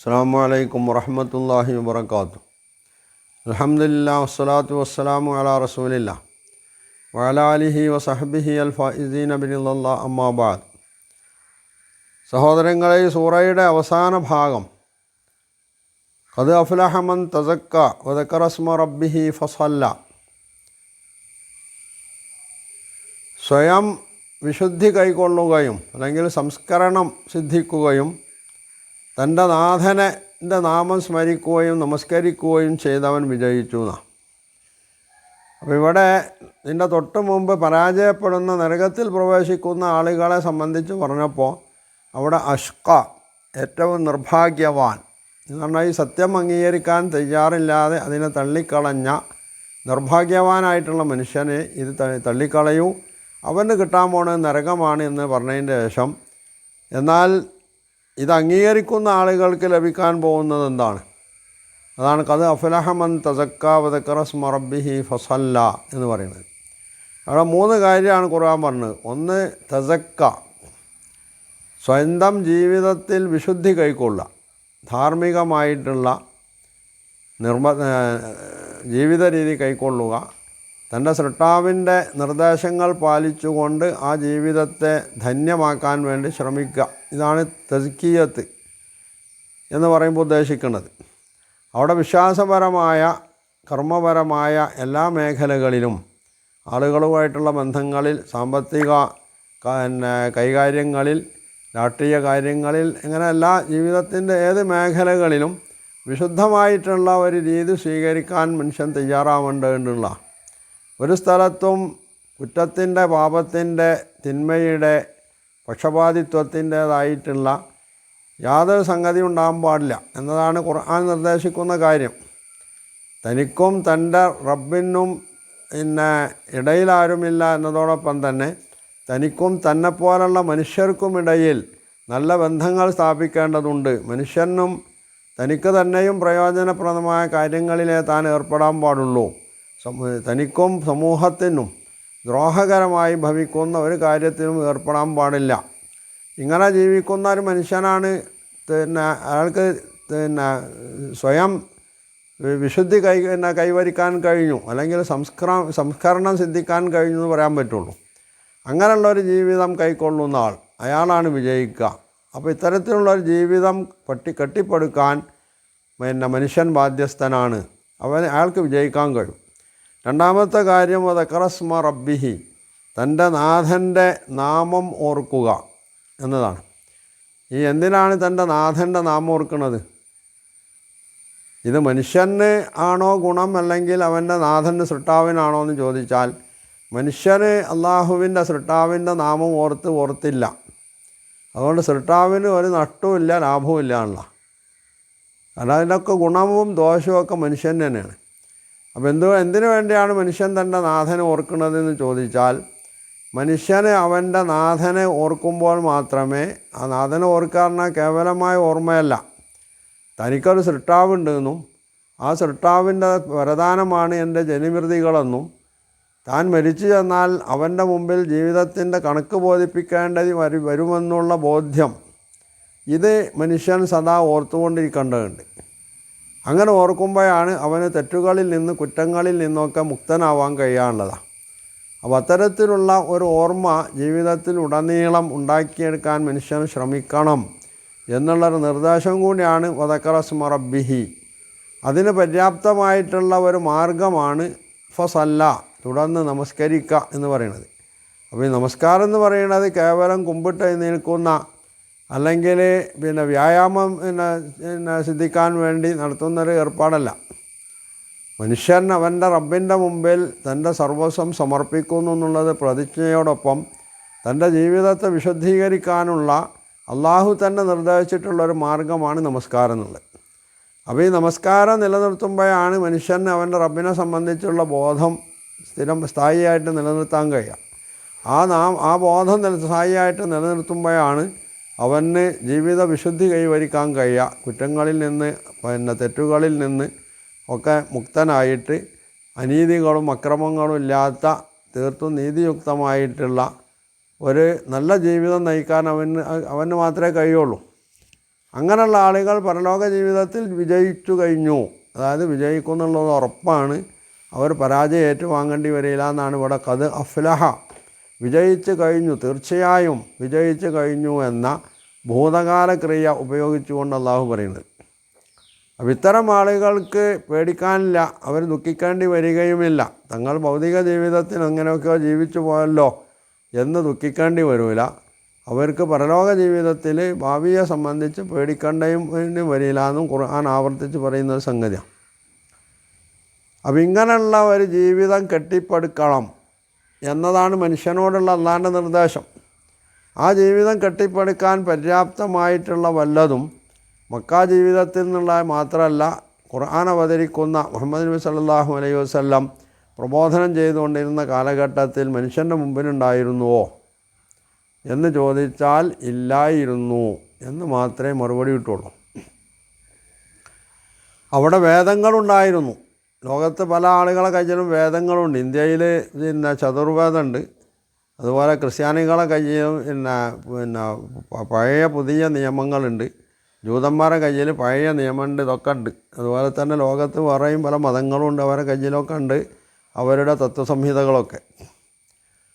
അസ്സാം വലൈക്കും വറഹമത്തല്ലാഹി വാത്തു അലഹമില്ല വസ്സലാത്തു വസ്സലാമു അലാ റസൂലില്ല. വലാലിഹി വസഹബിഹി അൽ ഫൈസീൻ അബിനുള്ള അമ്മാബാദ് സഹോദരങ്ങളെ സൂറയുടെ അവസാന ഭാഗം. കത് അഫുലഹമൻ തസക്ക വദക്കറസ്മ റബ്ബിഹി ഫസല്ല. സ്വയം വിശുദ്ധി കൈക്കൊള്ളുകയും അല്ലെങ്കിൽ സംസ്കരണം സിദ്ധിക്കുകയും തന്റെ നാഥനെ നാമം സ്മരിക്കുകയും നമസ്കരിക്കുകയും ചെയ്തവൻ വിജയിച്ചു എന്നാണ് അപ്പോൾ ഇവിടെ നിന്റെ തൊട്ട് മുമ്പ് പരാജയപ്പെടുന്ന നരകത്തിൽ പ്രവേശിക്കുന്ന ആളുകളെ സംബന്ധിച്ച് പറഞ്ഞപ്പോൾ അവിടെ അഷ്ക ഏറ്റവും നിർഭാഗ്യവാൻ. എന്ന് പറഞ്ഞാൽ ഈ സത്യം അംഗീകരിക്കാൻ തയ്യാറില്ലാതെ അതിനെ തള്ളിക്കളഞ്ഞ നിർഭാഗ്യവാനായിട്ടുള്ള മനുഷ്യനെ ഇത് തള്ളിക്കളയൂ. അവന് കിട്ടാൻ പോണത് നരകമാണ് എന്ന് പറഞ്ഞതിന്റെ ശേഷം എന്നാൽ ഇത് അംഗീകരിക്കുന്ന ആളുകൾക്ക് ലഭിക്കാൻ പോകുന്നത് എന്താണ്? അതാണ് കത് അഫലഹമൻ തസക്ക വദക്കറസ് റബ്ബിഹി ഫസല്ല എന്ന് പറയുന്നത്. അവിടെ മൂന്ന് കാര്യമാണ് ഖുർആൻ പറഞ്ഞത്. ഒന്ന് തസക്ക സ്വന്തം ജീവിതത്തിൽ വിശുദ്ധി കൈക്കൊള്ളുക. ധാർമ്മികമായിട്ടുള്ള നിർമ്മ ജീവിത രീതി കൈക്കൊള്ളുക. തന്റെ സൃഷ്ടാവിന്റെ നിർദ്ദേശങ്ങൾ പാലിച്ചുകൊണ്ട് ആ ജീവിതത്തെ ധന്യമാക്കാൻ വേണ്ടി ശ്രമിക്കുക. ഇതാണ് തസ്കീയത്ത് എന്ന് പറയുമ്പോൾ ഉദ്ദേശിക്കുന്നത്. അവിടെ വിശ്വാസപരമായ കർമ്മപരമായ എല്ലാ മേഖലകളിലും ആളുകളുമായിട്ടുള്ള ബന്ധങ്ങളിൽ സാമ്പത്തിക പിന്നെ കൈകാര്യങ്ങളിൽ രാഷ്ട്രീയ കാര്യങ്ങളിൽ ഇങ്ങനെ എല്ലാ ജീവിതത്തിന്റെ ഏത് മേഖലകളിലും വിശുദ്ധമായിട്ടുള്ള ഒരു രീതി സ്വീകരിക്കാൻ മനുഷ്യൻ തയ്യാറാവേണ്ടതുള്ള ഒരു സ്ഥലത്തും കുറ്റത്തിന്റെ പാപത്തിന്റെ തിന്മയുടെ പക്ഷപാതിത്വത്തിന്റേതായിട്ടുള്ള യാതൊരു സംഗതി ഉണ്ടാകാൻ പാടില്ല എന്നതാണ് ഖുർആൻ നിർദ്ദേശിക്കുന്ന കാര്യം. തനിക്കും തന്റെ റബ്ബിനും പിന്നെ ഇടയിലാരുമില്ല എന്നതോടൊപ്പം തന്നെ തനിക്കും തന്നെപ്പോലുള്ള മനുഷ്യർക്കും ഇടയിൽ നല്ല ബന്ധങ്ങൾ സ്ഥാപിക്കേണ്ടതുണ്ട്. മനുഷ്യനും തനിക്ക് തന്നെയും പ്രയോജനപ്രദമായ കാര്യങ്ങളിലേ താൻ ഏർപ്പെടാൻ പാടുള്ളൂ. തനിക്കും സമൂഹത്തിനും ദ്രോഹകരമായി ഭവിക്കുന്ന ഒരു കാര്യത്തിനും ഏർപ്പെടാൻ പാടില്ല. ഇങ്ങനെ ജീവിക്കുന്ന ഒരു മനുഷ്യനാണ് പിന്നെ അയാൾക്ക് പിന്നെ സ്വയം വിശുദ്ധി കൈ പിന്നെ കൈവരിക്കാൻ കഴിഞ്ഞു. അല്ലെങ്കിൽ സംസ്കര സംസ്കരണം സിദ്ധിക്കാൻ കഴിഞ്ഞു എന്ന് പറയാൻ പറ്റുള്ളൂ. അങ്ങനെയുള്ള ഒരു ജീവിതം കൈക്കൊള്ളുന്ന ആൾ അയാളാണ് വിജയിക്കുക. അപ്പോൾ ഇത്തരത്തിലുള്ള ഒരു ജീവിതം പട്ടി കെട്ടിപ്പടുക്കാൻ പിന്നെ മനുഷ്യൻ ബാധ്യസ്ഥനാണ്. അവൻ അയാൾക്ക് വിജയിക്കാൻ കഴിയും. രണ്ടാമത്തെ കാര്യം വദക്കറസ്മ റബ്ബിഹി തന്റെ നാഥന്റെ നാമം ഓർക്കുക എന്നതാണ്. ഈ എന്തിനാണ് തന്റെ നാഥന്റെ നാമം ഓർക്കുന്നത്? ഇത് മനുഷ്യന് ആണോ ഗുണം അല്ലെങ്കിൽ അവന്റെ നാഥന്റെ സൃഷ്ടാവിനാണോ എന്ന് ചോദിച്ചാൽ മനുഷ്യന് അള്ളാഹുവിന്റെ സൃഷ്ടാവിന്റെ നാമം ഓർത്ത് ഓർത്തില്ല. അതുകൊണ്ട് സൃഷ്ടാവിന് ഒരു നഷ്ടവും ഇല്ല ലാഭവും ഇല്ല എന്നുള്ള. കാരണം അതിനൊക്കെ ഗുണവും ദോഷവും ഒക്കെ മനുഷ്യൻ തന്നെയാണ്. അപ്പോൾ എന്തോ എന്തിനു വേണ്ടിയാണ് മനുഷ്യൻ തന്റെ നാഥനെ ഓർക്കുന്നതെന്ന് ചോദിച്ചാൽ മനുഷ്യനെ അവന്റെ നാഥനെ ഓർക്കുമ്പോൾ മാത്രമേ ആ നാഥനെ ഓർക്കാറിന കേവലമായ ഓർമ്മയല്ല. തനിക്കൊരു സൃഷ്ടാവുണ്ടെന്നും ആ സൃഷ്ടാവിന്റെ വരദാനമാണ് എന്റെ ജനിമൃതികളെന്നും താൻ മരിച്ചു ചെന്നാൽ അവന്റെ മുമ്പിൽ ജീവിതത്തിന്റെ കണക്ക് ബോധിപ്പിക്കേണ്ടത് വരു വരുമെന്നുള്ള ബോധ്യം ഇത് മനുഷ്യൻ സദാ ഓർത്തുകൊണ്ടിരിക്കേണ്ടതുണ്ട്. അങ്ങനെ ഓർക്കുമ്പോഴാണ് അവന് തെറ്റുകളിൽ നിന്ന് കുറ്റങ്ങളിൽ നിന്നൊക്കെ മുക്തനാവാൻ കഴിയാനുള്ളതാണ് അപ്പോൾ അത്തരത്തിലുള്ള ഒരു ഓർമ്മ ജീവിതത്തിൽ ഉടനീളം ഉണ്ടാക്കിയെടുക്കാൻ മനുഷ്യൻ ശ്രമിക്കണം എന്നുള്ളൊരു നിർദ്ദേശം കൂടിയാണ് വദക്കറസ്മ സ്മറബിഹി അതിന് പര്യാപ്തമായിട്ടുള്ള ഒരു മാർഗമാണ് ഫസല്ല തുടർന്ന് നമസ്കരിക്കുക എന്ന് പറയുന്നത്. അപ്പോൾ ഈ നമസ്കാരം എന്ന് പറയുന്നത് കേവലം കുമ്പിട്ട് നിൽക്കുന്ന അല്ലെങ്കിൽ പിന്നെ വ്യായാമം പിന്നെ പിന്നെ സിദ്ധിക്കാൻ വേണ്ടി നടത്തുന്നൊരു ഏർപ്പാടല്ല. മനുഷ്യൻ അവന്റെ റബ്ബിന്റെ മുമ്പിൽ തന്റെ സർവസ്വം സമർപ്പിക്കുന്നു എന്നുള്ളത് പ്രതിജ്ഞയോടൊപ്പം തന്റെ ജീവിതത്തെ വിശുദ്ധീകരിക്കാനുള്ള അള്ളാഹു തന്നെ നിർദ്ദേശിച്ചിട്ടുള്ളൊരു മാർഗമാണ് നമസ്കാരം എന്നുള്ളത്. അപ്പോൾ ഈ നമസ്കാരം നിലനിർത്തുമ്പോഴാണ് മനുഷ്യന് അവന്റെ റബ്ബിനെ സംബന്ധിച്ചുള്ള ബോധം സ്ഥിരം സ്ഥായിയായിട്ട് നിലനിർത്താൻ കഴിയുക. ആ നാം ആ ബോധം സ്ഥായിയായിട്ട് നിലനിർത്തുമ്പോഴാണ് അവന് ജീവിത വിശുദ്ധി കൈവരിക്കാൻ കഴിയുക കുറ്റങ്ങളിൽ നിന്ന് പിന്നെ തെറ്റുകളിൽ നിന്ന് ഒക്കെ മുക്തനായിട്ട് അനീതികളും അക്രമങ്ങളും ഇല്ലാത്ത തീർത്തും നീതിയുക്തമായിട്ടുള്ള ഒരു നല്ല ജീവിതം നയിക്കാൻ അവന് അവന് മാത്രമേ കഴിയുള്ളൂ. അങ്ങനെയുള്ള ആളുകൾ പരലോക ജീവിതത്തിൽ വിജയിച്ചു കഴിഞ്ഞു. അതായത് വിജയിക്കും എന്നുള്ളത് ഉറപ്പാണ്. അവർ പരാജയം ഏറ്റുവാങ്ങേണ്ടി വരില്ല എന്നാണ് ഇവിടെ കത് അഫ്ലഹ വിജയിച്ചു കഴിഞ്ഞു തീർച്ചയായും വിജയിച്ചു കഴിഞ്ഞു എന്ന ഭൂതകാല ക്രിയ ഉപയോഗിച്ചുകൊണ്ട് അള്ളാഹു പറയുന്നത്. അപ്പം ഇത്തരം ആളുകൾക്ക് പേടിക്കാനില്ല അവർ ദുഃഖിക്കേണ്ടി വരികയുമില്ല. തങ്ങൾ ഭൗതിക ജീവിതത്തിൽ അങ്ങനെയൊക്കെ ജീവിച്ചു പോയല്ലോ എന്ന് ദുഃഖിക്കേണ്ടി വരില്ല അവർക്ക് പരലോക ജീവിതത്തിൽ ഭാവിയെ സംബന്ധിച്ച് പേടിക്കേണ്ടയും വരില്ല എന്നും ഖുർആൻ ആവർത്തിച്ച് പറയുന്ന ഒരു സംഗതിയാണ്. അപ്പം ഇങ്ങനെയുള്ള ഒരു ജീവിതം കെട്ടിപ്പടുക്കണം എന്നതാണ് മനുഷ്യനോടുള്ള അള്ളാന്റെ നിർദ്ദേശം. ആ ജീവിതം കെട്ടിപ്പടുക്കാൻ പര്യാപ്തമായിട്ടുള്ള വല്ലതും മക്ക ജീവിതത്തിൽ നിന്നുള്ള മാത്രമല്ല ഖുർആൻ അവതരിക്കുന്ന മുഹമ്മദ് നബി സല്ലാഹു അലൈഹി വസല്ലം പ്രബോധനം ചെയ്തുകൊണ്ടിരുന്ന കാലഘട്ടത്തിൽ മനുഷ്യന്റെ മുമ്പിലുണ്ടായിരുന്നുവോ എന്ന് ചോദിച്ചാൽ ഇല്ലായിരുന്നു എന്ന് മാത്രമേ മറുപടി കിട്ടുള്ളൂ. അവിടെ വേദങ്ങളുണ്ടായിരുന്നു. ലോകത്ത് പല ആളുകളെ കയ്യിലും വേദങ്ങളുണ്ട്. ഇന്ത്യയിൽ പിന്നെ ചതുർവേദമുണ്ട് അതുപോലെ ക്രിസ്ത്യാനികളെ കയ്യിലും പിന്നെ പിന്നെ പഴയ പുതിയ നിയമങ്ങളുണ്ട്. ജൂതന്മാരെ കയ്യിൽ പഴയ നിയമമുണ്ട് ഇതൊക്കെ ഉണ്ട്. അതുപോലെ തന്നെ ലോകത്ത് വേറെയും പല മതങ്ങളുണ്ട് അവരെ കയ്യിലൊക്കെ ഉണ്ട് അവരുടെ തത്വസംഹിതകളൊക്കെ.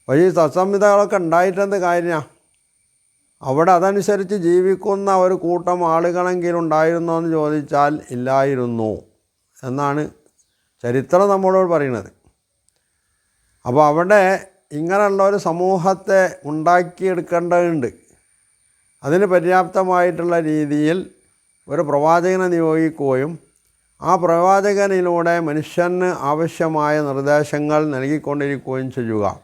അപ്പോൾ ഈ തത്സംഹിതകളൊക്കെ ഉണ്ടായിട്ടെന്ത് കാര്യമാണ് അവിടെ അതനുസരിച്ച് ജീവിക്കുന്ന ഒരു കൂട്ടം ആളുകളെങ്കിലും ഉണ്ടായിരുന്നോ എന്ന് ചോദിച്ചാൽ ഇല്ലായിരുന്നു എന്നാണ് ചരിത്രം നമ്മളോട് പറയുന്നത്. അപ്പോൾ അവിടെ ഇങ്ങനെയുള്ള ഒരു സമൂഹത്തെ ഉണ്ടാക്കിയെടുക്കേണ്ടതുണ്ട്. അതിന് പര്യാപ്തമായിട്ടുള്ള രീതിയിൽ ഒരു പ്രവാചകനെ നിയോഗിക്കുകയും ആ പ്രവാചകനിലൂടെ മനുഷ്യന് ആവശ്യമായ നിർദ്ദേശങ്ങൾ നൽകിക്കൊണ്ടിരിക്കുകയും ചെയ്യുക.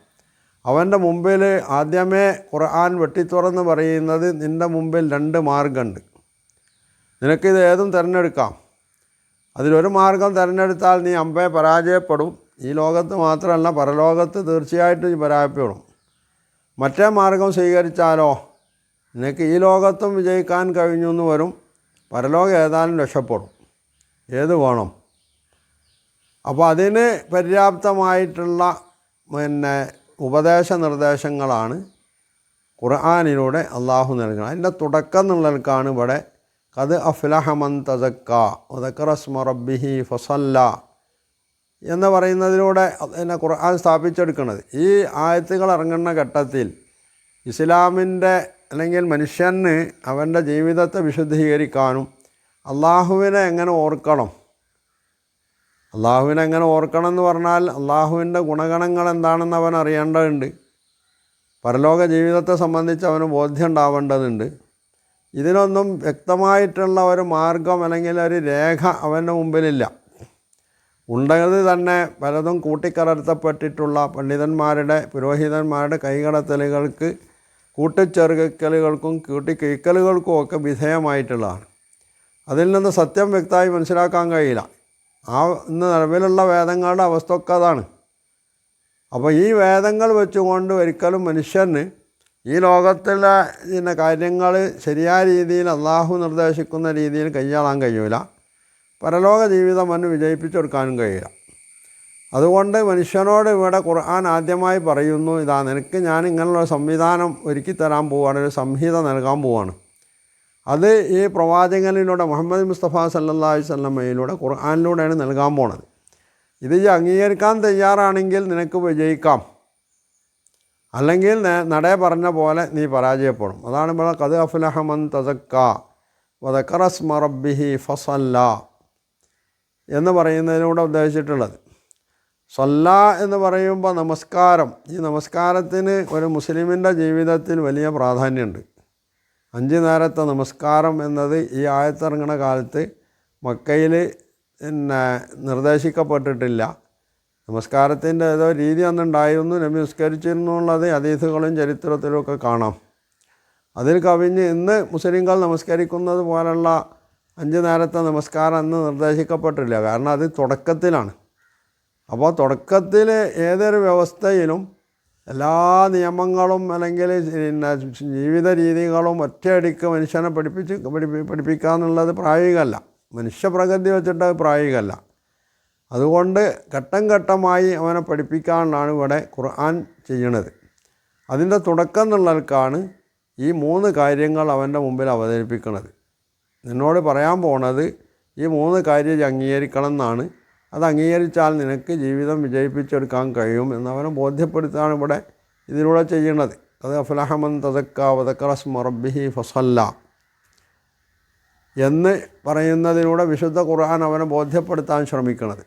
അവന്റെ മുമ്പിൽ ആദ്യമേ ഖുർആൻ വെട്ടിത്തുറന്ന് പറയുന്നത് നിന്റെ മുമ്പിൽ രണ്ട് മാർഗമുണ്ട് നിനക്കിത് ഏതും തിരഞ്ഞെടുക്കാം. അതിലൊരു മാർഗം തിരഞ്ഞെടുത്താൽ നീ അമ്പയെ പരാജയപ്പെടും. ഈ ലോകത്ത് മാത്രമല്ല പരലോകത്ത് തീർച്ചയായിട്ടും പരാജയപ്പെടും. മറ്റേ മാർഗം സ്വീകരിച്ചാലോ? നിനക്ക് ഈ ലോകത്തും വിജയിക്കാൻ കഴിഞ്ഞു എന്ന് വരും. പരലോകം ഏതായാലും രക്ഷപ്പെടും. ഏത് വേണം? അപ്പോൾ അതിന് പര്യാപ്തമായിട്ടുള്ള പിന്നെ ഉപദേശ നിർദ്ദേശങ്ങളാണ് ഖുർആാനിലൂടെ അള്ളാഹു നൽകുന്നത്. അതിന്റെ തുടക്കം എന്നുള്ളവർക്കാണ് ഇവിടെ കത് അഫ്ലഹമൻ തസക്ക ഉദക്കറസ്മ റബ്ബിഹി ഫസല്ല എന്ന് പറയുന്നതിലൂടെ പിന്നെ ഖുർആൻ സ്ഥാപിച്ചെടുക്കുന്നത് ഈ ആയത്തുകൾ ഇറങ്ങുന്ന ഘട്ടത്തിൽ ഇസ്ലാമിന്റെ അല്ലെങ്കിൽ മനുഷ്യന് അവന്റെ ജീവിതത്തെ വിശുദ്ധീകരിക്കാനും അള്ളാഹുവിനെ എങ്ങനെ ഓർക്കണം? അള്ളാഹുവിനെ എങ്ങനെ ഓർക്കണം എന്ന് പറഞ്ഞാൽ അള്ളാഹുവിന്റെ ഗുണഗണങ്ങൾ എന്താണെന്ന് അവൻ അറിയേണ്ടതുണ്ട്. പരലോക ജീവിതത്തെ സംബന്ധിച്ച് അവന് ബോധ്യം ഉണ്ടാവേണ്ടതുണ്ട്. ഇതിനൊന്നും വ്യക്തമായിട്ടുള്ള ഒരു മാർഗം അല്ലെങ്കിൽ ഒരു രേഖ അവന്റെ മുമ്പിലില്ല. ഉണ്ടത് തന്നെ പലതും കൂട്ടിക്കലർത്തപ്പെട്ടിട്ടുള്ള പണ്ഡിതന്മാരുടെ പുരോഹിതന്മാരുടെ കൈകടത്തലുകൾക്ക് കൂട്ടിച്ചെറുക്കലുകൾക്കും കൂട്ടിക്കൈക്കലുകൾക്കും ഒക്കെ വിധേയമായിട്ടുള്ളതാണ്. അതിൽ നിന്ന് സത്യം വ്യക്തമായി മനസ്സിലാക്കാൻ കഴിയില്ല. ആ ഇന്ന് നിലവിലുള്ള വേദങ്ങളുടെ അവസ്ഥ ഒക്കെ അതാണ്. അപ്പോൾ ഈ വേദങ്ങൾ വെച്ചുകൊണ്ട് ഒരിക്കലും മനുഷ്യന് ഈ ലോകത്തിലെ കാര്യങ്ങൾ ശരിയായ രീതിയിൽ അള്ളാഹു നിർദ്ദേശിക്കുന്ന രീതിയിൽ കൈയാളാൻ കഴിയില്ല പരലോക ജീവിതം അവന് വിജയിപ്പിച്ചെടുക്കാനും കഴിയില്ല. അതുകൊണ്ട് മനുഷ്യനോട് ഇവിടെ ഖുർആൻ ആദ്യമായി പറയുന്നു ഇതാ നിനക്ക് ഞാൻ ഇങ്ങനെയുള്ള സംവിധാനം ഒരുക്കി തരാൻ പോവുകയാണ് ഒരു സംഹിത നൽകാൻ പോവുകയാണ് അത് ഈ പ്രവാചകനിലൂടെ മുഹമ്മദ് മുസ്തഫ സല്ലാ വല്ലമയിലൂടെ ഖുർആാനിലൂടെയാണ് നൽകാൻ പോണത്. ഇത് അംഗീകരിക്കാൻ തയ്യാറാണെങ്കിൽ നിനക്ക് വിജയിക്കാം. അല്ലെങ്കിൽ നടയെ നടേ പറഞ്ഞ പോലെ നീ പരാജയപ്പെടും. അതാണ് ഇവിടെ കത് അഫുലഹമൻ തസക്ക വദക്കറസ് മറബിഹി ഫസല്ല. എന്ന് പറയുന്നതിലൂടെ ഉദ്ദേശിച്ചിട്ടുള്ളത്. സല്ല എന്ന് പറയുമ്പോൾ നമസ്കാരം. ഈ നമസ്കാരത്തിന് ഒരു മുസ്ലിമിന്റെ ജീവിതത്തിൽ വലിയ പ്രാധാന്യമുണ്ട്. അഞ്ച് നേരത്തെ നമസ്കാരം എന്നത് ഈ ആയത്തിറങ്ങണ കാലത്ത് മക്കയിൽ പിന്നെ നിർദ്ദേശിക്കപ്പെട്ടിട്ടില്ല. നമസ്കാരത്തിന്റെ ഏതോ രീതി അന്നുണ്ടായിരുന്നു നബി നിസ്കരിച്ചിരുന്നു എന്നുള്ളത് അതീതുകളും ചരിത്രത്തിലും ഒക്കെ കാണാം. അതിൽ കവിഞ്ഞ് ഇന്ന് മുസ്ലിങ്ങൾ നമസ്കരിക്കുന്നത് പോലുള്ള അഞ്ച് നേരത്തെ നമസ്കാരം അന്ന് നിർദ്ദേശിക്കപ്പെട്ടില്ല. കാരണം അത് തുടക്കത്തിലാണ്. അപ്പോൾ തുടക്കത്തിൽ ഏതൊരു വ്യവസ്ഥയിലും എല്ലാ നിയമങ്ങളും അല്ലെങ്കിൽ പിന്നെ ജീവിത രീതികളും ഒറ്റയടിക്ക് മനുഷ്യനെ പഠിപ്പിച്ച് പഠിപ്പി പഠിപ്പിക്കുക എന്നുള്ളത് പ്രായോഗികമല്ല. മനുഷ്യപ്രകൃതി വെച്ചിട്ട് അത് പ്രായോഗികമല്ല. അതുകൊണ്ട് ഘട്ടം ഘട്ടമായി അവനെ പഠിപ്പിക്കാനാണ് ഇവിടെ ഖുർആൻ ചെയ്യണത്. അതിന്റെ തുടക്കം എന്നുള്ളവർക്കാണ് ഈ മൂന്ന് കാര്യങ്ങൾ അവന്റെ മുമ്പിൽ അവതരിപ്പിക്കുന്നത് നിന്നോട് പറയാൻ പോണത് ഈ മൂന്ന് കാര്യം അംഗീകരിക്കണം എന്നാണ് അത് അംഗീകരിച്ചാൽ നിനക്ക് ജീവിതം വിജയിപ്പിച്ചെടുക്കാൻ കഴിയും എന്നവനെ ബോധ്യപ്പെടുത്താണ് ഇവിടെ ഇതിലൂടെ ചെയ്യുന്നത് അത് അഫുലഹമൻ തതക്ക വതക്കറസ് മറബിഹി ഫസല്ല. എന്ന് പറയുന്നതിലൂടെ വിശുദ്ധ ഖുർആൻ അവനെ ബോധ്യപ്പെടുത്താൻ ശ്രമിക്കുന്നത്